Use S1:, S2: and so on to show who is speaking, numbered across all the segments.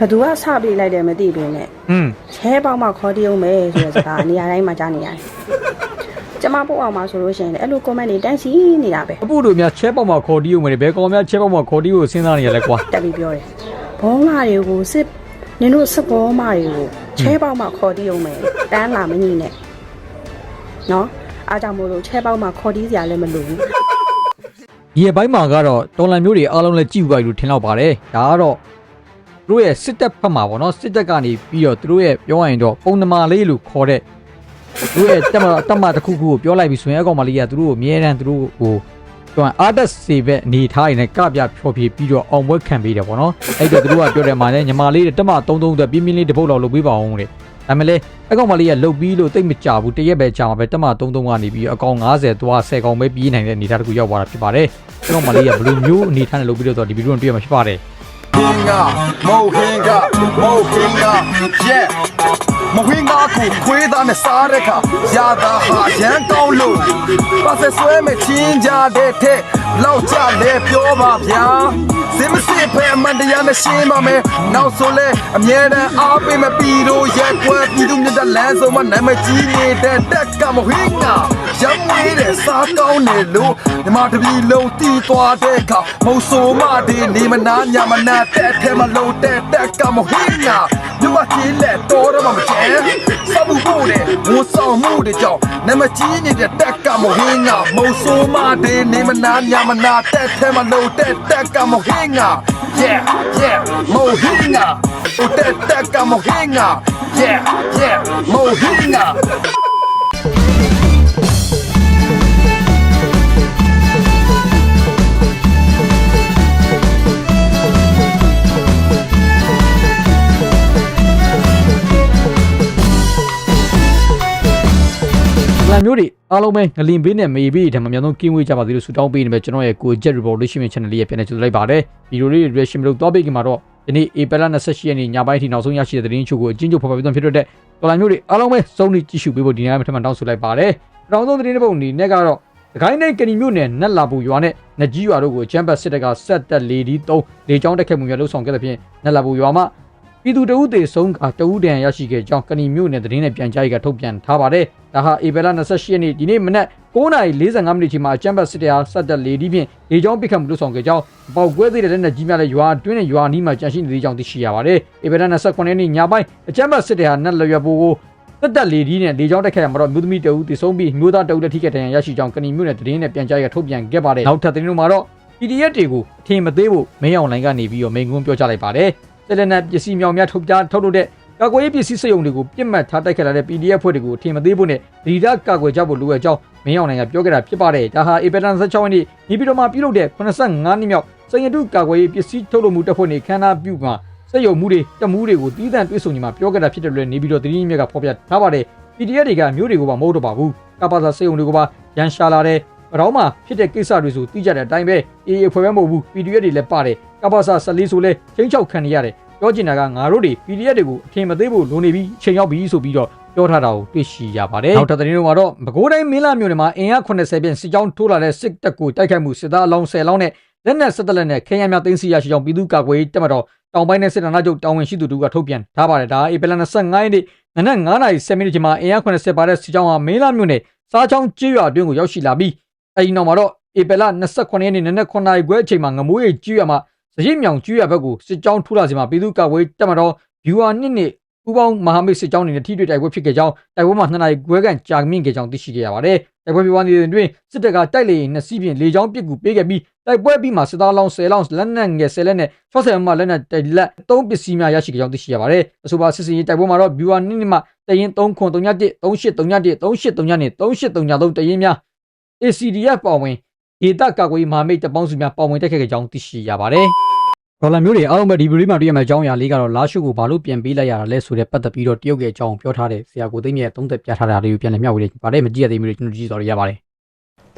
S1: ဘသူကစပေးလိုက်တယ်မသိဘူးနဲ့
S2: อืม
S1: ချဲပေါက်မှခေါ်တရုံပဲဆိုတဲ့စကားနေရာတိုင်းမှာကြားနေရတယ်ကျမပို့အောင်မှာဆိုလို့ရှိရင်လည်းအဲ့လို comment တွေတန်းစီနေတာပဲ
S2: အပုတို့များချဲပေါက်မှာခေါ်တီးဦးမယ်ဘယ်ကောင်များချဲပေါက်မှာခေါ်တီးကိုစဉ်းစားနေရလဲကွာ
S1: တက်ပြီးပြောတယ်ဘောမတွေကိုစစ်နင်တို့စစ်ဘောမတွေကိုချဲပေါက်မှခေါ်တရုံပဲတန်းလာမညိနဲ့နော်အားကြောင့်မို့လို့ချဲပေါက်မှခေါ်တီးစရာလည်းမလိုဘူး
S2: ဒီအပိုင်းမှာကတော့တော်လန်မျိုးတွေအားလုံးလည်းကြည့်ဥပါလို့ထင်တော့ပါတယ်ဒါကတော့ သူတို့ရဲ့စစ်တပ်ဖက်မှာပေါ့နော်စစ်တပ်ကနေပြီးတော့သူတို့ရဲ့ပြောရရင်တော့ပုံသမာလေးလို့ခေါ်တဲ့သူတို့ရဲ့တက်မတက်မတစ်ခုခုကိုပြောလိုက်ပြီးဆိုရင်အကောင်မလေးကသူတို့ကိုအမြဲတမ်းသူတို့ကိုသူကအာဒတ်စေဘက်အနေထားရင်းနဲ့ကပြဖြောပြပြီးတော့အောင်ပွဲခံပေးတယ်ပေါ့နော်အဲ့တော့သူတို့ကပြောတယ်မှာလည်းညီမလေးတက်မ33အတွက်ပြင်းပြင်းလေးတစ်ပုတ်လောက်လုပ်ပေးပါအောင်တဲ့ဒါမဲ့လေအကောင်မလေးကလုတ်ပြီးလို့တိတ်မကြဘူးတရက်ပဲကြာမှာပဲတက်မ33ကနေပြီးအကောင်90သွား10ကောင်ပဲပြေးနိုင်တဲ့အနေထားတစ်ခုရောက်သွားတာဖြစ်ပါတယ်အကောင်မလေးကဘယ်လိုမျိုးအနေထားနဲ့လုပ်ပြီးတော့ဒီဗီဒီယိုကိုတွေ့ရမှာဖြစ်ပါတယ်
S3: Mohinga, Mohinga, Mohinga, yeah. မဝင်းကားကိုခွေးသားနဲ့စားတဲ့ခါရတာဟာရန်ကောင်းလို့ပါဆက်ဆွဲမဲ့ချင်းကြတဲ့ထက်လောက်ကြလဲပြောပါဗျာစင်မစစ်ဖဲအမှန်တရားနဲ့ရှင်းပါမယ်နောက်ဆိုလဲအမြဲတမ်းအားပေးမဲ့ပြည်တို့ရဲ့ကွယ်ပြည်သူမြတ်တဲ့လမ်းဆုံးမှာနာမည်ကြီးနေတဲ့တက်ကမဝင်းကာရမ်းဝေးတဲ့စားကောင်းတယ်လို့ညီမတပီလုံးတီးသွားတဲ့ခါမဟုတ်ဆိုမဒီနေမနာညမနာတဲ့ထဲမှာလုံးတဲ့တက်ကမဝင်းကာမြမကြီးလက်တော်တော့မကျန်စမှုဖို့တဲ့ဝန်ဆောင်မှုတွေကြောင့်နာမကြီးနေတဲ့တက်ကမဝင်းကာမဟုတ်ဆိုမဒီနေမနာညမနာတဲ့ထဲမှာလုံးတဲ့တက်ကမဝင်းကာ yeah yeah မိုဟင်းကာတဲ့တက်ကမဝင်းကာ yeah yeah မိုဟင်းကာ
S2: မျိုးတွေအားလုံးပဲငလင်ဘေးနဲ့မေဘေးတွေထံမှာအများဆုံးကင်းဝေးကြပါသေးလို့ဆုတောင်းပေးနေပဲကျွန်တော်ရဲ့ကို Jet Revolution Channel လေးရဲ့ပြန်နေကြလိုက်ပါတယ်ဗီဒီယိုလေး reaction လို့တော့ပေးကြမှာတော့ဒီနေ့ April 28ရက်နေ့ညပိုင်းထိနောက်ဆုံးရရှိတဲ့သတင်းချို့ကိုအချင်းချုပ်ဖော်ပြပေးသွားဖြစ်တဲ့တော်လန်မျိုးတွေအားလုံးပဲစုံနေကြည့်ရှုပေးဖို့ဒီနေ့မှထပ်မံတောင်းဆိုလိုက်ပါတယ်ပထမဆုံးသတင်းတစ်ပုဒ်အနေနဲ့ကတော့ဒခိုင်းနိုင်ကဏီမျိုးနယ်နက်လာပူရွာနဲ့နကြီးရွာတို့ကိုချမ်ဘတ်စစ်တပ်ကဆက်တက်လေဒီ3လေချောင်းတက်ခဲ့မှုများလှုပ်ဆောင်ခဲ့တဲ့ဖြင့်နက်လာပူရွာမှာပြည်သူတအုပ်သေးဆုံးကတအုပ်တန်ရရှိခဲ့ကြောင်းကဏီမျိုးနယ်သတင်းနဲ့ပြန်ကြားရေးကထုတ်ပြန်ထားပါတယ် ဒါဟာဧပြီလ28ရက်နေ့ဒီနေ့မနက်9:45မိနစ်ချိန်မှာအချမ်ဘတ်စစ်တပ်အားဆက်တက်လေဒီဖြင့်လေချောင်းပစ်ခတ်မှုလှုပ်ဆောင်ခဲ့ကြောင်းပေါက်ကွဲသေးတဲ့လက်နက်ကြီးများလည်းရွာတွင်းနဲ့ရွာနီးမှာကြန့်ရှိနေသေးကြောင်းသိရှိရပါတယ်ဧပြီလ29ရက်နေ့ညပိုင်းအချမ်ဘတ်စစ်တပ်ဟာနက်လျက်ပူကိုတက်တက်လေဒီနဲ့လေကြောင်းတက်ခဲ့ရမှာတော့မြို့သမီးတအူးတည်ဆုံးပြီးမြို့သားတအူးလက်ထိခဲ့တဲ့ရရှိကြောင်းကဏီမြို့နယ်တရင်နဲ့ပြန်ကြားရထုတ်ပြန်ခဲ့ပါတယ်နောက်ထပ်သတင်းတို့မှာတော့ PDF တွေကိုအထင်မသေးဖို့မင်းအောင်လိုင်းကနေပြီးတော့မိန်ကွန်းပြောကြားလိုက်ပါတယ်တက်လက်နက်ပစ္စည်းမြောင်များထုတ်ပြထုတ်လုပ်တဲ့ ကာကွယ်ရေးပစ္စည်းစက်ရုံတွေကိုပြစ်မှတ်ထားတိုက်ခတ်လာတဲ့ PDF ဖွဲ့တွေကိုအထင်မသေးဖို့နဲ့ဒီဒါကာကွယ်ကြဖို့လိုအပ်ကြောင်းမင်းအောင်လိုင်းကပြောခဲ့တာဖြစ်ပါတယ်ဒါဟာဧပြီလ16ရက်နေ့နေပြည်တော်မှာပြုလုပ်တဲ့85နှစ်မြောက်စင်ရတုကာကွယ်ရေးပစ္စည်းထုတ်လုပ်မှုတပ်ဖွဲ့နေခန္ဓာပြုမှာစက်ရုံမှုတွေတမှုတွေကိုတီးတန့်တွေးဆုံနေမှာပြောခဲ့တာဖြစ်တယ်လို့နေပြီးတော့သတင်းမြက်ကဖော်ပြထားပါတယ် PDF တွေကမျိုးတွေကိုပါမဟုတ်တော့ပါဘူးကပ္ပစာစက်ရုံတွေကိုပါရန်ရှာလာတယ်ပတော်မှာဖြစ်တဲ့ကိစ္စတွေဆိုသိကြတဲ့အတိုင်းပဲအေးအဖွဲ့ပဲမဟုတ်ဘူး PDF တွေလည်းပါတယ်ကပ္ပစာ14ဆိုလဲချင်းချောက်ခံနေရတယ် ပြောချင်တာကငါတို့တွေ PDF တွေကိုအထင်မသေးဖို့လိုနေပြီးချိန်ရောက်ပြီဆိုပြီးတော့ပြောထားတာကိုတွေ့ရှိရပါတယ်နောက်ထပ်သတင်းတွေမှာတော့ပဲခူးတိုင်းမင်းလာမြို့နယ်မှာအင်အား80ပြင်စစ်ကြောင်းထိုးလာတဲ့စစ်တပ်ကိုတိုက်ခိုက်မှုစစ်သားအလောင်း10လောင်းနဲ့လက်နက်ဆက်တလက်နဲ့ခရမ်းများသိမ်းဆီးရရှိကြောင်းပြည်သူ့ကာကွယ်ရေးတပ်မတော်တောင်ပိုင်းနဲ့စစ်တပ်နာချုပ်တာဝန်ရှိသူတို့ကထုတ်ပြန်ထားပါတယ်ဒါဧပြီလ25ရက်နေ့နနက်9:10မိနစ်ချိန်မှာအင်အား80ပါတဲ့စစ်ကြောင်းဟာမင်းလာမြို့နယ်စားချောင်းကျေးရွာအတွင်းကိုရောက်ရှိလာပြီးအဲဒီနောက်မှာတော့ဧပြီလ29ရက်နေ့နနက်9:00နာရီခွဲအချိန်မှာငမိုးရိပ်ကျေးရွာမှာ စရိတ်မြောင်ကျေးရွာဘက်ကိုစစ်ကြောင်းထိုးလာစီမှာပြည်သူ့ကာကွယ်ရေးတပ်မတော် viewer နှစ်နှစ်ပူပေါင်းမဟာမိတ်စစ်ကြောင်းတွေနဲ့ထိတွေ့တိုက်ပွဲဖြစ်ခဲ့ကြောင်းတိုက်ပွဲမှာ2နာရီခွဲခန့်ကြာမြင့်ခဲ့ကြောင်းသိရှိခဲ့ရပါတယ်တိုက်ပွဲပြပွားနေတဲ့တွင်စစ်တပ်ကတိုက်လေရင်နှစ်စီးဖြင့်လေကြောင်းပစ်ကူပေးခဲ့ပြီးတိုက်ပွဲပြီးမှစစ်သားလောင်း10လောင်းလက်နက်ငယ်10လက်နဲ့60မှလက်နက်တလက်သုံးပစ္စည်းများရရှိကြောင်းသိရှိရပါတယ်အဆိုပါစစ်စင်ရေးတိုက်ပွဲမှာတော့ viewer နှစ်နှစ်မှတရင်3ခွန်3ည1 3831 3839နဲ့3833တရင်များ ACDF ပါဝင် ဒေတာကာကွယ်ရေးမဟာမိတ်တပ်ပေါင်းစုများပါဝင်တက်ခဲ့ကြောင်းသိရှိရပါတယ်ဒေါ်လာမျိုးတွေအားလုံးပဲဒီဗီဒီယိုမှာတွေ့ရမယ့်အကြောင်းအရာလေးကတော့လာရှုကိုဘာလို့ပြန်ပေးလိုက်ရတာလဲဆိုတဲ့ပတ်သက်ပြီးတော့တရုတ်ရဲ့အကြောင်းပြောထားတဲ့ဆရာကိုသိမ်းမြတ်သုံးသက်ပြထားတာလေးကိုပြန်လည်မျှဝေလိုက်ပါတယ်မကြည့်ရသေးဘူးလို့ကျွန်တော်ကြည့်တော်ရပါတယ်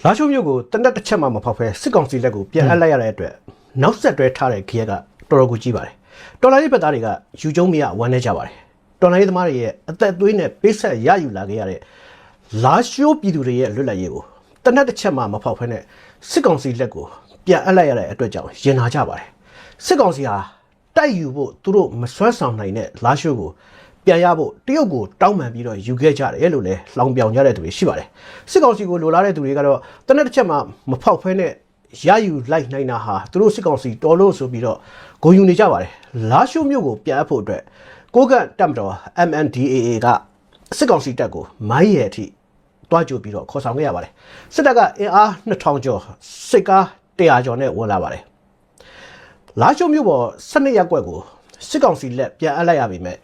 S4: လာရှုမျိုးကိုတနက်တစ်ချက်မှမဖောက်ဖဲစစ်ကောင်စီလက်ကိုပြန်အပ်လိုက်ရတဲ့အတွက်နောက်ဆက်တွဲထားတဲ့ခရက်ကတော်တော်ကိုကြီးပါတယ်တော်လိုင်းရေးဘက်သားတွေကယူကျုံမရဝမ်းနေကြပါတယ်တော်လိုင်းရေးသမားတွေရဲ့အသက်သွေးနဲ့ပိတ်ဆက်ရယူလာခဲ့ရတဲ့လာရှုပြည်သူတွေရဲ့လွတ်လပ်ရေးကိုတနက်တစ်ချက်မှမဖောက်ဖဲနဲ့ စစ်ကောင်စီလက်ကိုပြန်အပ်လိုက်ရတဲ့အတွက်ကြောင့်ရင်နာကြပါတယ်စစ်ကောင်စီဟာတိုက်ယူဖို့သူတို့မစွမ်းဆောင်နိုင်တဲ့လာရှိုးကိုပြန်ရဖို့တရုတ်ကိုတောင်းပန်ပြီးတော့ယူခဲ့ကြတယ်လို့လည်းလောင်ပြောင်ကြတဲ့သူတွေရှိပါတယ်စစ်ကောင်စီကိုလိုလားတဲ့သူတွေကတော့တနက်တစ်ချက်မှမဖောက်ဖဲနဲ့ရယူလိုက်နိုင်တာဟာသူတို့စစ်ကောင်စီတော်လို့ဆိုပြီးတော့ဂုံယူနေကြပါတယ်လာရှိုးမြို့ကိုပြန်အပ်ဖို့အတွက်ကိုကန့်တပ်မတော် MNDAA ကစစ်ကောင်စီတပ်ကိုမိုင်းရဲအထိ တွားကြိုပြီးတော့ခေါ်ဆောင်ခဲ့ရပါတယ်စစ်တပ်ကအင်အား2000ကျော်စစ်ကား100ကျော်နဲ့ဝင်လာပါတယ်လာရှိုးမြို့ပေါ်12ရက်ကွက်ကိုစစ်ကောင်စီလက်ပြန်အပ်လိုက်ရပြီမဲ့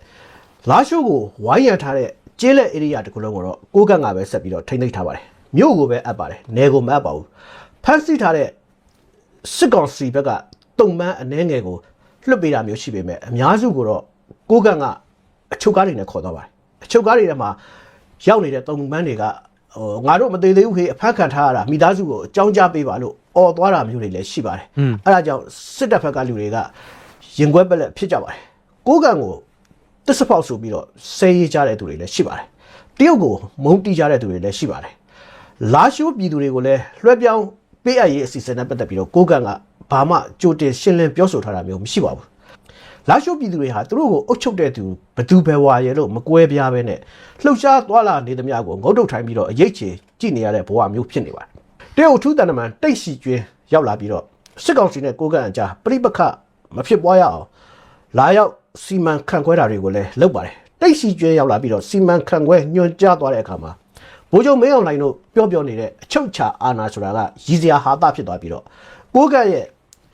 S4: လာရှိုးကိုဝိုင်းရံထားတဲ့ကျေးလက် area တကူလုံးကိုတော့ကိုကန့်ကပဲဆက်ပြီးတော့ထိမ့်သိမ်းထားပါတယ်မြို့ကိုပဲအပ်ပါတယ်နယ်ကိုမအပ်ပါဘူးဖမ်းဆီးထားတဲ့စစ်ကောင်စီဘက်ကတုံမန်းအနှဲငယ်ကိုလွတ်ပေးတာမျိုးရှိပေမဲ့အများစုကိုတော့ကိုကန့်ကအချုပ်ကားတွေနဲ့ခေါ်သွားပါတယ်အချုပ်ကားတွေထဲမှာရောက်နေတဲ့တုံမန်းတွေက ဟိုငါတို့မသေးသေးဘူးခေအဖက်ခံထားရတာမိသားစုကိုအကြောင်းကြားပေးပါလို့អော်သွားတာမျိုးတွေလည်းရှိပါတယ်အဲ့ဒါကြောင့်စစ်တပ်ဘက်ကလူတွေကရင်ခွဲပက်လက်ဖြစ်ကြပါတယ်ကိုးကံကိုတစ္ဆဖောက်ဆိုပြီးတော့ဆဲရေးကြတဲ့သူတွေလည်းရှိပါတယ်တရုတ်ကိုမုန်းတီးကြတဲ့သူတွေလည်းရှိပါတယ်လာရှိုးပြည်သူတွေကိုလည်းလွှဲပြောင်းပေးအပ်ရေးအစီအစဉ်နဲ့ပတ်သက်ပြီးတော့ကိုးကံကဘာမှကြိုတင်ရှင်းလင်းပြောဆိုထားတာမျိုးမရှိပါဘူး လာရှိုးပြည်သူတွေဟာသူတို့ကိုအုပ်ချုပ်တဲ့သူဘသူပဲဝါရဲလို့မကွဲပြားပဲနဲ့လှုပ်ရှားသွားလာနေသမျှကိုငုတ်တုတ်ထိုင်ပြီးတော့အရေးချေကြည့်နေရတဲ့ဘဝမျိုးဖြစ်နေပါတယ်။တရုတ်ထူးတန်တမန်တိတ်စီကျွင်းရောက်လာပြီးတော့စစ်ကောင်စီနဲ့ကိုကန့်အကြားပြိပခမဖြစ်ပွားရအောင်လာရောက်စီမံခန့်ခွဲတာတွေကိုလည်းလုပ်ပါတယ်။တိတ်စီကျွင်းရောက်လာပြီးတော့စီမံခန့်ခွဲညွှန်ကြားသွားတဲ့အခါမှာဘိုးချုပ်မင်းအောင်လှိုင်တို့ပြောပြောနေတဲ့အချုပ်ချာအာဏာဆိုတာကရည်စရာဟာတာဖြစ်သွားပြီးတော့ကိုကန့်ရဲ့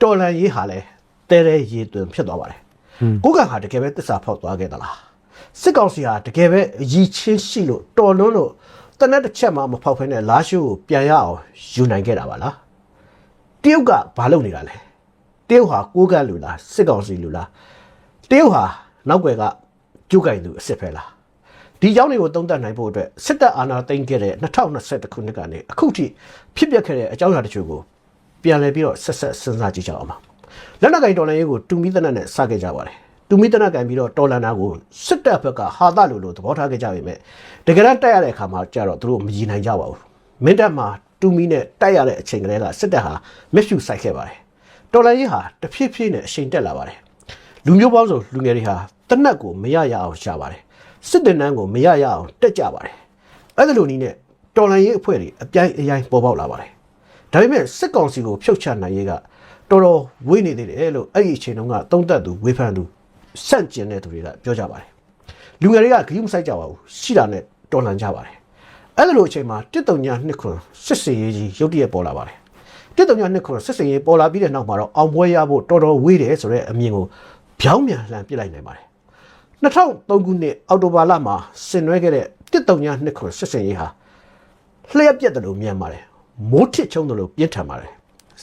S4: တော်လန်ရေးဟာလည်းတဲတဲရေသွင်းဖြစ်သွားပါတယ် ကိုကံဟာတကယ်ပဲတစ္ဆာဖောက်သွားခဲ့သလားစစ်ကောင်စီဟာတကယ်ပဲအကြီးချင်းရှိလို့တော်လွန်းလို့တနက်တစ်ချက်မှမဖောက်ဖ ೇನೆ လာရှိုးကိုပြန်ရအောင်ယူနိုင်ခဲ့တာပါလားတရုတ်ကဘာလုပ်နေတာလဲတရုတ်ဟာကိုကံလူလားစစ်ကောင်စီလူလားတရုတ်ဟာနောက်ွယ်ကကျုပ်ကင်သူအစ်စ်ပဲလားဒီကြောင်းတွေကိုတုံးတက်နိုင်ဖို့အတွက်စစ်တပ်အာဏာသိမ်းခဲ့တဲ့2021ခုနှစ်ကနေအခုထိဖြစ်ပျက်ခဲ့တဲ့အကြောင်းအရာတချို့ကိုပြန်လည်ပြီးတော့ဆက်ဆက်စဉ်းစားကြည့်ကြအောင်ပါ လက်နက်ကင်တော်လန်ရေးကိုတူမီတနက်နဲ့စခဲ့ကြပါတယ်တူမီတနက်ကင်ပြီးတော့တော်လန်နာကိုစစ်တပ်ဘက်ကဟာသလိုလိုသဘောထားခဲ့ကြပေမဲ့တကယ်တမ်းတိုက်ရတဲ့အခါမှာကြတော့သူတို့မရည်နိုင်ကြပါဘူးမင်းတပ်မှာတူမီနဲ့တိုက်ရတဲ့အချိန်ကလေးကစစ်တပ်ဟာမက်ဖြူဆိုင်ခဲ့ပါတယ်တော်လန်ရေးဟာတဖြည်းဖြည်းနဲ့အချိန်တက်လာပါတယ်လူမျိုးပေါင်းစုံလူငယ်တွေဟာတနက်ကိုမရရအောင်ရှာပါတယ်စစ်တပ်နန်းကိုမရရအောင်တက်ကြပါတယ်အဲ့ဒါလိုနည်းနဲ့တော်လန်ရေးအဖွဲ့တွေအပြိုင်အရိုင်းပေါ်ပေါက်လာပါတယ်ဒါပေမဲ့စစ်ကောင်စီကိုဖြုတ်ချနိုင်ရေးက တော်တော်ဝေးနေသေးတယ်လို့အဲ့ဒီအချိန်တုန်းကသုံးသက်သူဝေဖန်သူစန့်ကျင်တဲ့သူတွေကပြောကြပါတယ်လူငယ်တွေကဂရုမစိုက်ကြပါဘူးရှိတာနဲ့တော်လှန်ကြပါတယ်အဲ့ဒါလိုအချိန်မှာတစ်တုံညာနှစ်ခွန်းစစ်စင်ရေးကြီးရုတ်တရက်ပေါ်လာပါတယ်တစ်တုံညာနှစ်ခွန်းစစ်စင်ရေးပေါ်လာပြီးတဲ့နောက်မှာတော့အောင်ပွဲရဖို့တော်တော်ဝေးတယ်ဆိုတဲ့အမြင်ကိုဗျောင်းမြန်လှန်ပစ်လိုက်နိုင်ပါတယ်2003ခုနှစ်အောက်တိုဘာလမှာဆင်နွှဲခဲ့တဲ့တစ်တုံညာနှစ်ခွန်းစစ်စင်ရေးဟာလျှက်ပြက်တယ်လို့မြန်ပါတယ်မိုးထစ်ချုံတယ်လို့ပြင်းထန်ပါတယ်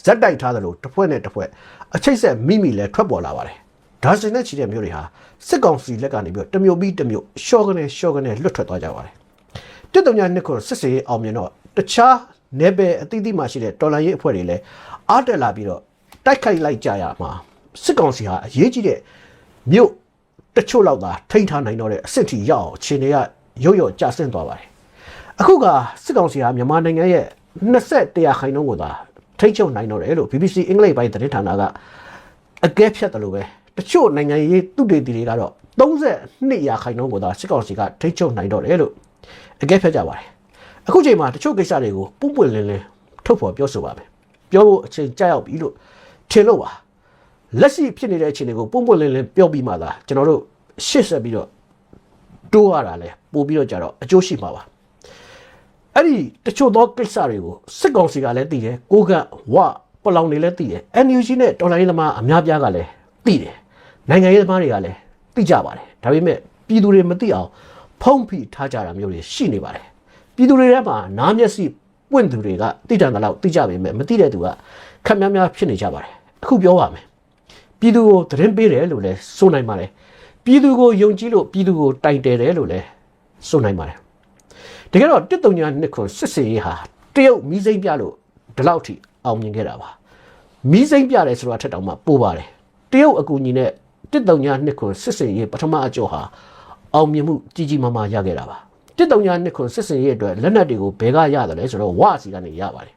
S4: ဇက်တိုက်ထားတယ်လို့တစ်ဖွဲ့နဲ့တစ်ဖွဲ့အချိတ်ဆက်မိမိလဲထွက်ပေါ်လာပါတယ်ဒါစင်နဲ့ချီတဲ့မျိုးတွေဟာစစ်ကောင်စီလက်ကနေပြီးတော့တစ်မျိုးပြီးတစ်မျိုးရှော့ကနေရှော့ကနေလွတ်ထွက်သွားကြပါတယ်တစ်တုံညာနှစ်ခုစစ်စေးအောင်မြင်တော့တခြားနေပယ်အသီးသီးမှရှိတဲ့တော်လန်ရေးအဖွဲ့တွေလည်းအားတက်လာပြီးတော့တိုက်ခိုက်လိုက်ကြရမှာစစ်ကောင်စီဟာအရေးကြီးတဲ့မြို့တချို့လောက်သာထိန်းထားနိုင်တော့တဲ့အဆင့်ထိရောက်အောင်အခြေအနေကရုတ်ရုတ်ကျဆင်းသွားပါတယ်အခုကစစ်ကောင်စီဟာမြန်မာနိုင်ငံရဲ့21ရာခိုင်နှုန်းကိုသာ ထိတ်ချုပ်နိုင်တော့တယ်လို့ BBC အင်္ဂလိပ်ပိုင်းသတင်းဌာနကအကဲဖြတ်တယ်လို့ပဲတချို့နိုင်ငံရေးသူတေသီတွေကတော့32ရာခိုင်နှုန်းကိုသာစစ်ကောင်စီကထိတ်ချုပ်နိုင်တော့တယ်လို့အကဲဖြတ်ကြပါတယ်အခုချိန်မှာတချို့ကိစ္စတွေကိုပုံပွင့်လင်းလင်းထုတ်ဖော်ပြောဆိုပါမယ်ပြောဖို့အချိန်ကြာရောက်ပြီလို့ထင်လို့ပါလက်ရှိဖြစ်နေတဲ့အခြေအနေကိုပုံပွင့်လင်းလင်းပြောပြီးမှသာကျွန်တော်တို့ရှေ့ဆက်ပြီးတော့တိုးရတာလဲပို့ပြီးတော့ကြတော့အကျိုးရှိမှာပါ အဲ့ဒီတချို့သောကိစ္စတွေကိုစစ်ကောင်စီကလည်းသိတယ်ကိုကဝပလောင်တွေလည်းသိတယ် NUG နဲ့တော်လိုင်းသမားအများပြားကလည်းသိတယ်နိုင်ငံရေးသမားတွေကလည်းသိကြပါတယ်ဒါပေမဲ့ပြည်သူတွေမသိအောင်ဖုံးဖိထားကြတာမျိုးတွေရှိနေပါတယ်ပြည်သူတွေထဲမှာနားမျက်စိပွင့်သူတွေကသိတယ်တော့သိကြပေမဲ့မသိတဲ့သူကခက်များများဖြစ်နေကြပါတယ်အခုပြောပါမယ်ပြည်သူကိုသတင်းပေးတယ်လို့လည်းဆိုနိုင်ပါတယ်ပြည်သူကိုယုံကြည်လို့ပြည်သူကိုတိုင်တယ်တယ်လို့လည်းဆိုနိုင်ပါတယ် တကယ်တော့တစ်တုံညာနှစ်ခွန်စစ်စေးရေးဟာတရုတ်မီးစိမ့်ပြလို့ဒီလောက်ထိအောင်မြင်ခဲ့တာပါမီးစိမ့်ပြတယ်ဆိုတာထက်တောင်မှပိုပါတယ်တရုတ်အကူအညီနဲ့တစ်တုံညာနှစ်ခွန်စစ်စေးရေးပထမအကျော်ဟာအောင်မြင်မှုကြီးကြီးမားမားရခဲ့တာပါတစ်တုံညာနှစ်ခွန်စစ်စေးရေးအတွက်လက်နက်တွေကိုဘယ်ကရတယ်လဲဆိုတော့ဝါစီကနေရပါတယ်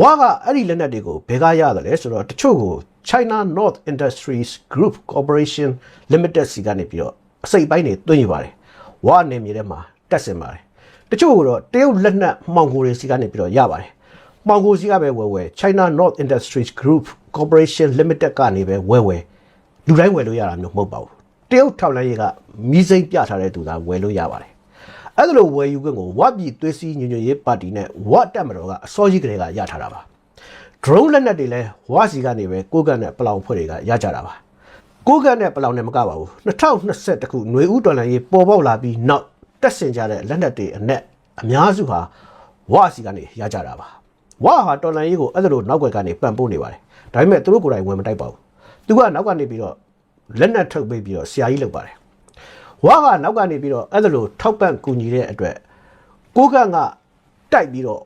S4: ဝါကအဲ့ဒီလက်နက်တွေကိုဘယ်ကရတယ်လဲဆိုတော့တချို့ကို China North Industries Group Corporation Limited စီကနေပြီးတော့အစိပ်ပိုင်းတွေတွင်းယူပါတယ်ဝါနေမြေထဲမှာတက်ဆင်ပါတယ် တချို့ကတော့တရုတ်လက်နက်မှောင်ခိုတွေစီကနေပြီးတော့ရပါတယ်မှောင်ခိုစီကပဲဝယ်ဝယ် China North Industries Group Corporation Limited ကနေပဲဝယ်ဝယ်လူတိုင်းဝယ်လို့ရတာမျိုးမဟုတ်ပါဘူးတရုတ်ထောက်လန်းရေးကမီးစိမ်းပြထားတဲ့သူသာဝယ်လို့ရပါတယ်အဲ့ဒါလိုဝယ်ယူခွင့်ကိုဝပြည်သွေးစည်းညညရေးပါတီနဲ့ဝတက်မတော်ကအစောကြီးကလေးကရထားတာပါ drone လက်နက်တွေလည်းဝါစီကနေပဲကိုကတ်နဲ့ပလောင်ဖွဲ့တွေကရကြတာပါကိုကတ်နဲ့ပလောင်နဲ့မကပါဘူး2021ခုຫນွေဦးတော်လန်ရေးပေါ်ပေါက်လာပြီးနောက် တက်ဆင်ကြတဲ့လက်နက်တွေအနက်အများစုဟာဝါစီကနေရကြတာပါဝါဟာတော်လန်ရေးကိုအဲ့ဒါလိုနောက်ွယ်ကနေပံ့ပိုးနေပါတယ်ဒါပေမဲ့သူတို့ကိုယ်တိုင်ဝင်မတိုက်ပါဘူးသူကနောက်ကနေပြီးတော့လက်နက်ထုတ်ပေးပြီးတော့ဆရာကြီးလုပ်ပါတယ်ဝါကနောက်ကနေပြီးတော့အဲ့ဒါလိုထောက်ပံ့ကူညီတဲ့အတွက်ကိုကတ်ကတိုက်ပြီးတော့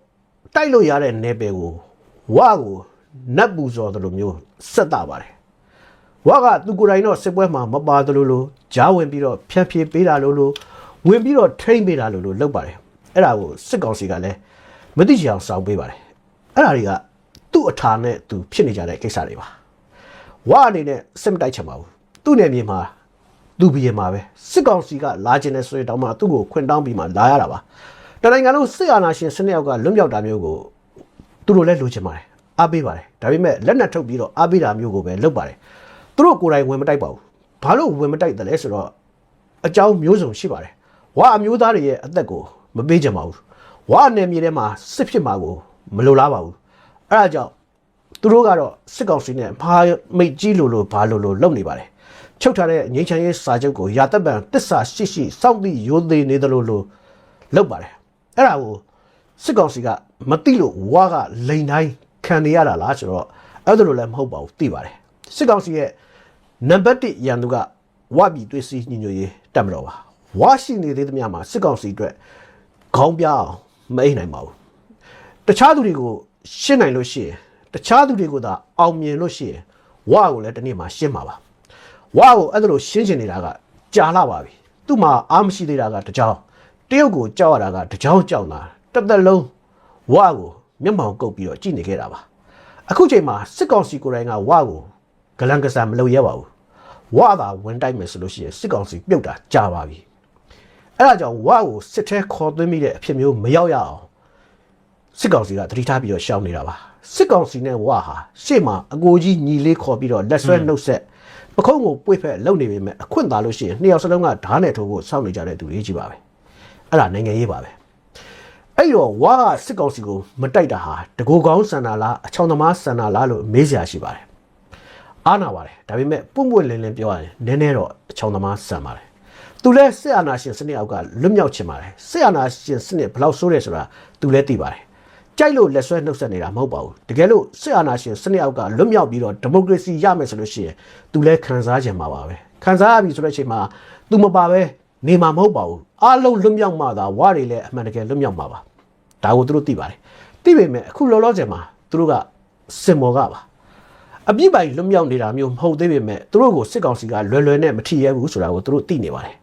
S4: တိုက်လို့ရတဲ့နယ်ပယ်ကိုဝါကိုနတ်ပူဇော်တယ်လို့မျိုးဆက်တာပါတယ်ဝါကသူကိုယ်တိုင်တော့စစ်ပွဲမှာမပါတယ်လို့လို့ဂျားဝင်ပြီးတော့ဖြန့်ဖြေပေးတာလို့လို့ ဝင်ပြီးတော့ထိမ့်ပေးတာလို့လို့လုပ်ပါတယ်အဲ့ဒါကိုစစ်ကောင်စီကလည်းမသိချင်အောင်စောင်းပေးပါတယ်အဲ့ဒါတွေကသူ့အထာနဲ့သူဖြစ်နေကြတဲ့ကိစ္စတွေပါဝါအနေနဲ့စစ်မတိုက်ချင်ပါဘူးသူ့နယ်မြေမှာသူ့ဘီရင်မှာပဲစစ်ကောင်စီကလာခြင်းနဲ့ဆိုရင်တောင်မှသူ့ကိုခွင့်တောင်းပြီးမှလာရတာပါတနိုင်ငံလုံးစစ်အာဏာရှင်စနစ်အောက်ကလွတ်မြောက်တာမျိုးကိုသူတို့လည်းလိုချင်ပါတယ်အားပေးပါတယ်ဒါပေမဲ့လက်နက်ထုတ်ပြီးတော့အားပေးတာမျိုးကိုပဲလုပ်ပါတယ်သူတို့ကိုယ်တိုင်ဝင်မတိုက်ပါဘူးဘာလို့ဝင်မတိုက်တယ်လဲဆိုတော့အကြောင်းမျိုးစုံရှိပါတယ် ဝါအမျိုးသားတွေရဲ့အသက်ကိုမပေးကြပါဘူးဝါနယ်မြေထဲမှာစစ်ဖြစ်မှာကိုမလိုလားပါဘူးအဲ့ဒါကြောင့်သူတို့ကတော့စစ်ကောင်စီနဲ့ဘာမိတ်ကြီးလိုလိုဘာလိုလိုလုပ်နေပါတယ်ချုပ်ထားတဲ့ငိမ့်ချမ်းရေးစာချုပ်ကိုရာသက်ပံတစ္ဆာရှိရှိစောင့်သိရိုသေနေတယ်လို့လို့လုပ်ပါတယ်အဲ့ဒါကိုစစ်ကောင်စီကမတိလို့ဝါကလိန်တိုင်းခံနေရတာလားဆိုတော့အဲ့ဒါလိုလည်းမဟုတ်ပါဘူးသိပါတယ်စစ်ကောင်စီရဲ့နံပါတ်1ရန်သူကဝပြည်သွေးစည်းညညရေးတက်မတော်ပါ ဝါရှိနေသေးသမျှမှာစစ်ကောင်စီအတွက်ခေါင်းပြအောင်မအိမ်နိုင်ပါဘူးတခြားသူတွေကိုရှင်းနိုင်လို့ရှိရင်တခြားသူတွေကိုသာအောင်မြင်လို့ရှိရင်ဝါကိုလည်းတစ်နေ့မှာရှင်းမှာပါဝါကိုအဲ့ဒါလိုရှင်းချင်နေတာကကြာလာပါပြီသူ့မှာအားမရှိသေးတာကတကြောင်တရုတ်ကိုကြောက်ရတာကတကြောင်ကြောက်တာတစ်သက်လုံးဝါကိုမျက်မှောင်ကုပ်ပြီးတော့ကြည်နေခဲ့တာပါအခုချိန်မှာစစ်ကောင်စီကိုယ်တိုင်ကဝါကိုဂလန်ကစားမလုပ်ရပါဘူးဝါသာဝင်တိုက်မယ်ဆိုလို့ရှိရင်စစ်ကောင်စီပြုတ်တာကြာပါပြီ အဲ့ဒါကြောင့်ဝါကိုစစ်ထဲခေါ်သွင်းမိတဲ့အဖြစ်မျိုးမရောက်ရအောင်စစ်ကောင်စီကတတိထားပြီးတော့ရှောင်နေတာပါစစ်ကောင်စီနဲ့ဝါဟာရှေ့မှာအကိုကြီးညီလေးခေါ်ပြီးတော့လက်ဆွဲနှုတ်ဆက်ပခုံးကိုပွေ့ဖက်လုံနေပေမဲ့အခွင့်သာလို့ရှိရင်နှစ်ယောက်စလုံးကဓာတ်နဲ့ထိုးဖို့စောင့်နေကြတဲ့သူတွေကြီးပါပဲအဲ့ဒါနိုင်ငံရေးပါပဲအဲ့တော့ဝါကစစ်ကောင်စီကိုမတိုက်တာဟာတကူကောင်းဆန္ဒလားအချောင်သမားဆန္ဒလားလို့မေးစရာရှိပါတယ်အားနာပါတယ်ဒါပေမဲ့ပွန့်ပွန့်လင်းလင်းပြောရရင်နည်းနည်းတော့အချောင်သမားဆန်ပါတယ် သူလဲစစ်အာဏာရှင်စနစ်အောက်ကလွတ်မြောက်ချင်ပါတယ်စစ်အာဏာရှင်စနစ်ဘယ်လောက်ဆိုးတယ်ဆိုတာသူလဲသိပါတယ်ကြိုက်လို့လက်ဆွဲနှုတ်ဆက်နေတာမဟုတ်ပါဘူးတကယ်လို့စစ်အာဏာရှင်စနစ်အောက်ကလွတ်မြောက်ပြီးတော့ဒီမိုကရေစီရမယ်ဆိုလို့ရှိရင်သူလဲခံစားချင်မှာပါပဲခံစားရပြီဆိုတဲ့အချိန်မှာသူမပါပဲနေမှာမဟုတ်ပါဘူးအားလုံးလွတ်မြောက်မှသာဝါတွေလည်းအမှန်တကယ်လွတ်မြောက်မှာပါဒါကိုသူတို့သိပါတယ်သိပေမဲ့အခုလောလောဆယ်မှာသူတို့ကစင်မော်ကပါအပြစ်ပိုင်လွတ်မြောက်နေတာမျိုးမဟုတ်သေးပေမဲ့သူတို့ကိုစစ်ကောင်စီကလွယ်လွယ်နဲ့မထီရဲဘူးဆိုတာကိုသူတို့သိနေပါတယ်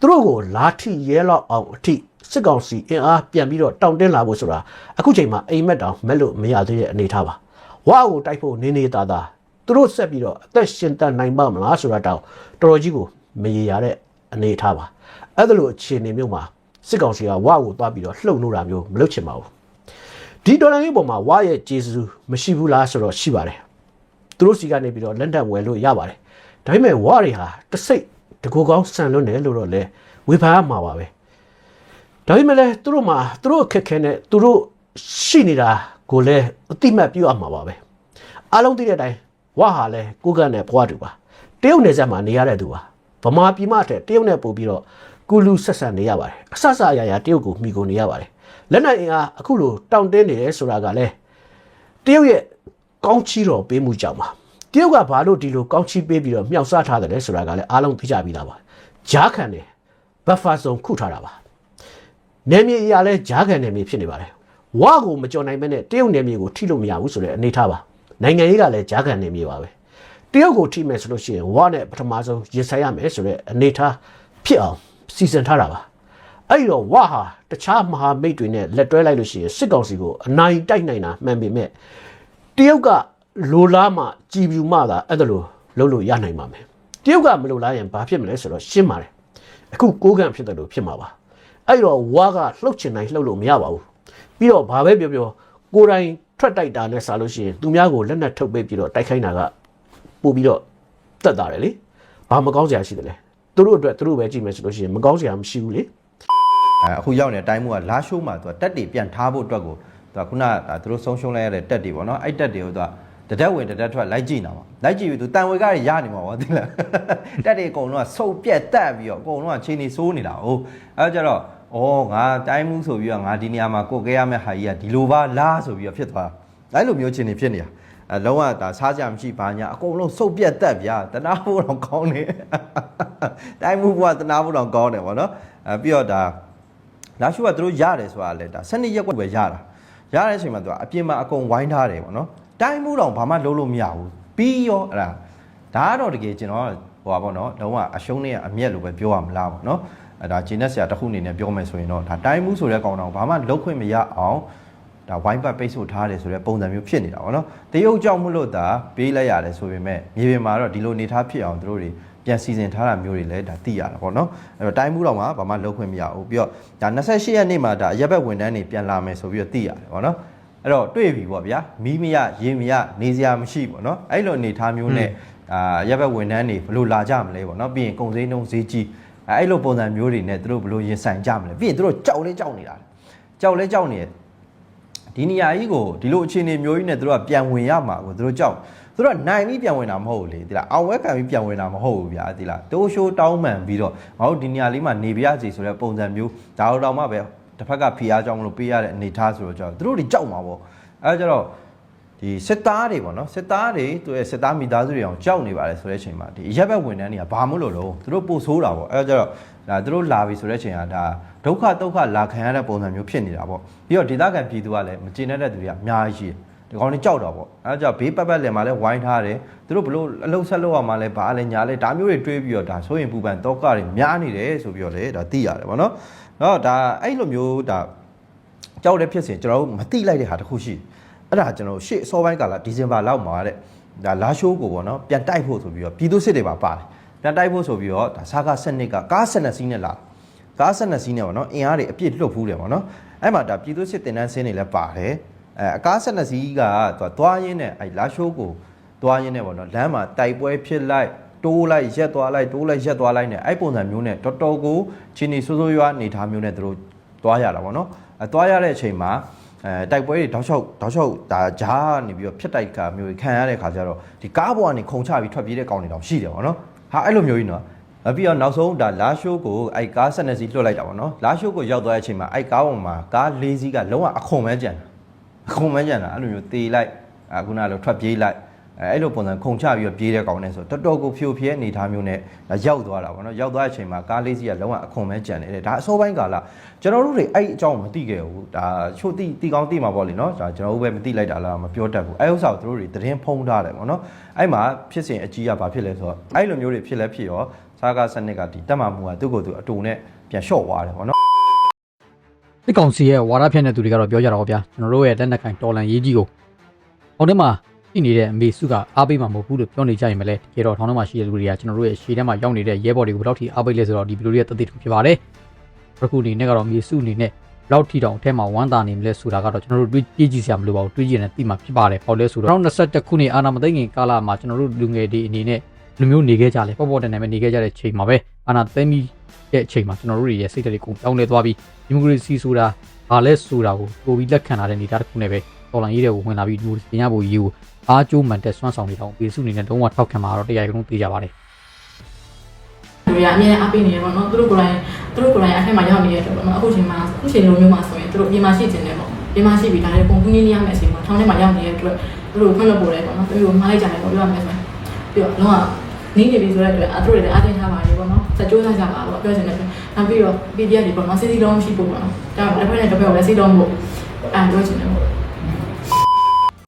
S4: သူတို့ကိုလာထီရဲလောက်အောင်အထိစစ်ကောင်စီအင်အားပြန်ပြီးတော့တောင့်တင်းလာဖို့ဆိုတာအခုချိန်မှာအိမ်မက်တောင်မက်လို့မရသေးတဲ့အနေအထားပါဝါကိုတိုက်ဖို့နေနေသားသားသူတို့ဆက်ပြီးတော့အသက်ရှင်တတ်နိုင်ပါမလားဆိုတာတောင်တော်တော်ကြီးကိုမရေရတဲ့အနေအထားပါအဲ့ဒါလိုအခြေအနေမျိုးမှာစစ်ကောင်စီကဝါကိုသွားပြီးတော့လှုပ်လို့တာမျိုးမလုပ်ချင်ပါဘူးဒီဒေါ်လာလေးပေါ်မှာဝါရဲ့ဂျေဇူးမရှိဘူးလားဆိုတော့ရှိပါတယ်သူတို့စီကနေပြီးတော့လက်နက်ဝယ်လို့ရပါတယ်ဒါပေမဲ့ဝါတွေဟာတစိတ် တကူကောင်းဆန်လွန်းတယ်လို့တော့လဲဝေဖန်ရမှာပါပဲဒါပေမဲ့လည်းသူတို့မှာသူတို့အခက်ခဲနဲ့သူတို့ရှိနေတာကိုလည်းအတိမတ်ပြုရမှာပါပဲအားလုံးသိတဲ့အတိုင်းဝါဟာလဲကိုကန့်နဲ့ဘွားတူပါတရုတ်နယ်စပ်မှာနေရတဲ့သူပါဗမာပြည်မတဲ့တရုတ်နဲ့ပို့ပြီးတော့ကုလူဆက်ဆံနေရပါတယ်အဆဆအရာရာတရုတ်ကိုမိကုန်နေရပါတယ်လက်နက်အင်အားအခုလိုတောင့်တင်းနေတယ်ဆိုတာကလည်းတရုတ်ရဲ့ကောင်းချီးတော်ပေးမှုကြောင့်ပါ တရုတ်ကဘာလို့ဒီလိုကောင်းချီးပေးပြီးတော့မြောက်စားထားတယ်လဲဆိုတာကလည်းအားလုံးသိကြပြီးသားပါဂျားခံတယ်ဘတ်ဖာဆုံခုထားတာပါနယ်မြေအရာလဲဂျားခံနယ်မြေဖြစ်နေပါတယ်ဝါကိုမကြော်နိုင်မဲနဲ့တရုတ်နယ်မြေကိုထိလို့မရဘူးဆိုတဲ့အနေထားပါနိုင်ငံရေးကလည်းဂျားခံနယ်မြေပါပဲတရုတ်ကိုထိမယ်ဆိုလို့ရှိရင်ဝါနဲ့ပထမဆုံးရင်ဆိုင်ရမယ်ဆိုတဲ့အနေထားဖြစ်အောင်စီစဉ်ထားတာပါအဲ့ဒီတော့ဝါဟာတခြားမဟာမိတ်တွေနဲ့လက်တွဲလိုက်လို့ရှိရင်စစ်ကောင်စီကိုအနိုင်တိုက်နိုင်တာမှန်ပေမဲ့တရုတ်က လိုလားမှကြည်ပြူမှသာအဲ့ဒါလိုလုပ်လို့ရနိုင်ပါမယ်တရုတ်ကမလိုလားရင်ဘာဖြစ်မလဲဆိုတော့ရှင်းပါတယ်အခုကိုးကန့်ဖြစ်တယ်လို့ဖြစ်မှာပါအဲ့တော့ဝါကလှုပ်ချင်တိုင်းလှုပ်လို့မရပါဘူးပြီးတော့ဘာပဲပြောပြောကိုယ်တိုင်ထွက်တိုက်တာနဲ့စားလို့ရှိရင်သူများကိုလက်နက်ထုတ်ပေးပြီးတော့တိုက်ခိုင်းတာကပို့ပြီးတော့တက်တာတယ်လေဘာမကောင်းစရာရှိတယ်လဲသူတို့အတွက်သူတို့ပဲကြည့်မယ်ဆိုလို့ရှိရင်မကောင်းစရာမရှိဘူးလေ
S5: အဲအခုရောက်နေတဲ့တိုင်းမှုကလာရှိုးမှာသူကတက်တွေပြန်ထားဖို့အတွက်ကိုသူကခုနကသူတို့ဆုံးရှုံးလိုက်ရတဲ့တက်တွေပေါ့နော်အဲ့တက်တွေကိုသူက တတက်ဝင်တတက်ထွက်လိုက်ကြည့်နေတာပေါ့လိုက်ကြည့်ပြီးသူတန်ဝေကရရနေမှာပေါ့သိလားတက်တွေအကုန်လုံးကဆုပ်ပြက်တက်ပြီးတော့အကုန်လုံးကချင်းနေစိုးနေတာဟုတ်အဲကြတော့ဩငါတိုင်းမှုဆိုပြီးတော့ငါဒီနေရာမှာကိုယ်ကဲရမယ့်ဟာကြီးကဒီလိုပါလားဆိုပြီးတော့ဖြစ်သွားတာအဲ့လိုမျိုးချင်းနေဖြစ်နေတာအဲလုံးဝဒါစားကြမရှိပါညာအကုန်လုံးစုပ်ပြက်တက်ဗျာတနာဖို့တော့ကောင်းနေတိုင်းမှုဘုရားတနာဖို့တော့ကောင်းတယ်ဗောနော်အဲပြီးတော့ဒါလာရှုကသူတို့ရတယ်ဆိုတာလေဒါ12ရက်ကွက်ပဲရတာရတဲ့အချိန်မှာသူကအပြင်မှာအကုန်ဝိုင်းထားတယ်ပေါ့နော် တိုင်းမှုတော့ဘာမှလုံးလို့မရဘူးပြီးရောအဲ့ဒါဒါကတော့တကယ်ကျွန်တော်ဟိုပါပေါ့နော်လုံးဝအရှုံးနဲ့အမျက်လို့ပဲပြောရမလားပေါ့နော်အဲ့ဒါဂျင်းနဲ့ဆရာတစ်ခုအနေနဲ့ပြောမယ်ဆိုရင်တော့ဒါတိုင်းမှုဆိုတဲ့ကောင်တော့ဘာမှလုံးခွင့်မရအောင်ဒါဝိုင်းပတ်ပိတ်ဆို့ထားတယ်ဆိုတဲ့ပုံစံမျိုးဖြစ်နေတာပေါ့နော်တရုတ်ကြောင့်မလို့ဒါပေးလိုက်ရတယ်ဆိုပေမဲ့မြေပြင်မှာတော့ဒီလိုနေထားဖြစ်အောင်သူတို့တွေပြန်စီစဉ်ထားတာမျိုးတွေလည်းဒါသိရတာပေါ့နော်အဲ့တော့တိုင်းမှုတော့မှာဘာမှလုံးခွင့်မရဘူးပြီးတော့ဒါ28ရက်နေ့မှာဒါအရက်ဘက်ဝန်ထမ်းတွေပြန်လာမယ်ဆိုပြီးတော့သိရတယ်ပေါ့နော် အဲ့တော့တွေ့ပြီပေါ့ဗျာမီးမရရေမရနေစရာမရှိပေါ့နော်အဲ့လိုအနေထားမျိုးနဲ့အာရက်ဘက်ဝန်ထမ်းတွေဘယ်လိုလာကြမလဲပေါ့နော်ပြီးရင်ကုန်စည်နှုန်းဈေးကြီးအဲ့လိုပုံစံမျိုးတွေနဲ့သူတို့ဘယ်လိုရင်ဆိုင်ကြမလဲပြီးရင်သူတို့ကြောက်လဲကြောက်နေတာကြောက်လဲကြောက်နေတယ်ဒီနေရာကြီးကိုဒီလိုအခြေအနေမျိုးကြီးနဲ့သူတို့ကပြန်ဝင်ရမှာကိုသူတို့ကြောက်သူတို့ကနိုင်ပြီးပြန်ဝင်တာမဟုတ်ဘူးလေဒီလားအောင်ဝဲခံပြီးပြန်ဝင်တာမဟုတ်ဘူးဗျာဒီလားတိုးရှိုးတောင်းမှန်ပြီးတော့ငါတို့ဒီနေရာလေးမှာနေပြရစီဆိုတဲ့ပုံစံမျိုးဒါတော့တော့မှပဲ တစ်ဖက်ကဖိအားကြောင့်မလို့ပေးရတဲ့အနေထားဆိုတော့ကြောက်သူတို့တွေကြောက်မှာပေါ့အဲဒါကြတော့ဒီစစ်သားတွေပေါ့နော်စစ်သားတွေသူရဲ့စစ်သားမိသားစုတွေအောင်ကြောက်နေပါတယ်ဆိုတဲ့အချိန်မှာဒီရက်ဘက်ဝန်ထမ်းတွေကဘာမို့လို့လို့သူတို့ပို့ဆိုးတာပေါ့အဲဒါကြတော့ဒါသူတို့လာပြီဆိုတဲ့အချိန်ကဒါဒုက္ခဒုက္ခလာခံရတဲ့ပုံစံမျိုးဖြစ်နေတာပေါ့ပြီးတော့ဒေသခံပြည်သူကလည်းမကျေနပ်တဲ့သူတွေကအများကြီးရှိတယ်ဒီကောင်တွေကြောက်တာပေါ့အဲဒါကြောင့်ဘေးပတ်ပတ်လည်မှာလည်းဝိုင်းထားတယ်သူတို့ဘလို့အလုံးဆက်လို့ရမှာလဲဘာလဲညာလဲဒါမျိုးတွေတွေးပြီးတော့ဒါဆိုရင်ပူပန်တောကတွေများနေတယ်ဆိုပြီးတော့လေဒါသိရတယ်ပေါ့နော် တော့ဒါအဲ့လိုမျိုးဒါကြောက်တဲ့ဖြစ်စဉ်ကျွန်တော်တို့မသိလိုက်တဲ့ဟာတစ်ခုရှိတယ်အဲ့ဒါကျွန်တော်ရှေ့အစောပိုင်းကာလဒီဇင်ဘာလောက်မှာတဲ့ဒါလာရှိုးကိုပေါ့နော်ပြန်တိုက်ဖို့ဆိုပြီးတော့ပြည်သူစစ်တွေပါပါတယ်ပြန်တိုက်ဖို့ဆိုပြီးတော့ဒါစားကားစနစ်ကကားစနစ်စီးနဲ့လာကားစနစ်စီးနဲ့ပေါ့နော်အင်အားတွေအပြည့်လွတ်ဖူးတယ်ပေါ့နော်အဲ့မှာဒါပြည်သူစစ်တင်တန်းစင်းတွေလည်းပါတယ်အဲအကားစနစ်စီးကသူကသွားရင်းနဲ့အဲ့လာရှိုးကိုသွားရင်းနဲ့ပေါ့နော်လမ်းမှာတိုက်ပွဲဖြစ်လိုက် တိုးလိုက်ရက်သွားလိုက်တိုးလိုက်ရက်သွားလိုက်နဲ့အဲ့ပုံစံမျိုးနဲ့တော်တော်ကိုချင်းနေဆိုးဆိုးရွားအနေထားမျိုးနဲ့သူတို့သွားရတာပေါ့နော်အဲသွားရတဲ့အချိန်မှာအဲတိုက်ပွဲတွေတောက်လျှောက်တောက်လျှောက်ဒါဂျားနေပြီးတော့ဖြစ်တိုက်ကမျိုးတွေခံရတဲ့ခါကျတော့ဒီကားပေါ်ကနေခုံချပြီးထွက်ပြေးတဲ့ကောင်တွေတောင်ရှိတယ်ပေါ့နော်ဟာအဲ့လိုမျိုးကြီးနော်အပြီးတော့နောက်ဆုံးဒါလာရှိုးကိုအဲ့ကား12စီးလွှတ်လိုက်တာပေါ့နော်လာရှိုးကိုရောက်သွားတဲ့အချိန်မှာအဲ့ကားပေါ်မှာကား၄စီးကလုံးဝအခွန်ပဲကြံတာအခွန်ပဲကြံတာအဲ့လိုမျိုးတေးလိုက်အခုနလိုထွက်ပြေးလိုက် အဲအဲ့လိုပုံစံခုံချပြီးတော့ပြေးတဲ့ကောင်နဲ့ဆိုတော်တော်ကိုဖြိုဖျဲအနေထားမျိုးနဲ့ဒါရောက်သွားတာပေါ့နော်ရောက်သွားတဲ့အချိန်မှာကားလေးစီးကလုံးဝအခွန်ပဲကြံနေတယ်ဒါအစောပိုင်းကာလကျွန်တော်တို့တွေအဲ့အကြောင်းမသိခဲ့ဘူးဒါချို့တိတိကောင်းတိမှာပေါ့လေနော်ဒါကျွန်တော်တို့ပဲမသိလိုက်တာလားမပြောတတ်ဘူးအဲ့ဥစ္စာကိုတို့တွေသတင်းဖုံးထားတယ်ပေါ့နော်အဲ့မှာဖြစ်စဉ်အကြီးကဘာဖြစ်လဲဆိုတော့အဲ့လိုမျိုးတွေဖြစ်လဲဖြစ်ရောစားကားစနစ်ကဒီတက်မှမှုကသူ့ကိုယ်သူအတူနဲ့ပြန်လျှော့သွားတယ်ပေါ့နော်
S2: စစ်ကောင်စီရဲ့ဝါဒဖြန့်တဲ့သူတွေကတော့ပြောကြတာပေါ့ဗျာကျွန်တော်တို့ရဲ့လက်နက်ကန်တော်လန်ရေးကြီးကိုထောင်ထဲမှာ ရှိနေတဲ့အမေစုကအားပေးမှာမဟုတ်ဘူးလို့ပြောနေကြရင်မလဲတကယ်တော့ထောင်ထဲမှာရှိတဲ့လူတွေကကျွန်တော်တို့ရဲ့ရှေ့ထဲမှာရောက်နေတဲ့ရဲဘော်တွေကိုဘယ်လောက်ထိအားပေးလဲဆိုတော့ဒီဗီဒီယိုရဲ့တသက်တူဖြစ်ပါတယ်အခုအနေနဲ့ကတော့မေစုအနေနဲ့ဘယ်လောက်ထိတောင်အထက်မှာဝမ်းသာနေမလဲဆိုတာကတော့ကျွန်တော်တို့တွေးကြည့်ကြည့်စရာမလိုပါဘူးတွေးကြည့်ရင်သိမှာဖြစ်ပါတယ်ပေါ့လဲဆိုတော့2021ခုနှစ်အာနာမသိငင်ကာလမှာကျွန်တော်တို့လူငယ်တွေအနေနဲ့လူမျိုးနေခဲ့ကြလေပေါ့ပေါ့တန်တန်ပဲနေခဲ့ကြတဲ့ချိန်မှာပဲအာနာသိမီတဲ့အချိန်မှာကျွန်တော်တို့တွေရဲ့စိတ်ဓာတ်တွေကုန်ပြောင်းလဲသွားပြီးဒီမိုကရေစီဆိုတာဘာလဲဆိုတာကိုပိုပြီးလက်ခံလာတဲ့အနေအထားတစ်ခုနဲ့ပဲ တော်လန်ရေးတဲ့ကိုဝင်လာပြီးဒီမိုကရေစီပညာဖို့ရေးကိုအားကျိုးမှန်တဲ့စွမ်းဆောင်နေတော့ပေစုအနေနဲ့လုံးဝထောက်ခံမှာတော့တရားရုံးသိကြပါတယ်
S6: လူတွေကအမြဲအပေးနေတယ်ပေါ့နော်သူတို့ကိုယ်တိုင်သူတို့ကိုယ်တိုင်အထက်မှာရောက်နေတဲ့အတွက်ပေါ့နော်အခုချိန်မှာအခုချိန်လိုမျိုးမှာဆိုရင်သူတို့ပြင်မှာရှိနေတယ်ပေါ့ပြင်မှာရှိပြီးဒါလည်းပုံကူးနေနေရမယ့်အချိန်မှာထောင်းထဲမှာရောက်နေတဲ့အတွက်သူတို့ခွင့်လို့ပို့တယ်ပေါ့နော်သူတို့မှားလိုက်ကြတယ်ပေါ့ပြောရမယ်ဆိုရင်ပြီးတော့လုံးဝနေနေပြီဆိုတဲ့အတွက်အသူတို့လည်းအတင်းထားပါတယ်ပေါ့နော်စကြိုးစားကြပါပေါ့ပြောချင်တယ်နောက်ပြီးတော့ PDF တွေပေါ့နော်စီစီလုံးရှိဖို့ပေါ့နော်ဒါတော့တစ်ဖက်နဲ့တစ်ဖက်ကိုလည်းစီလုံးဖို့အဲပြောချင်တယ်ပေါ့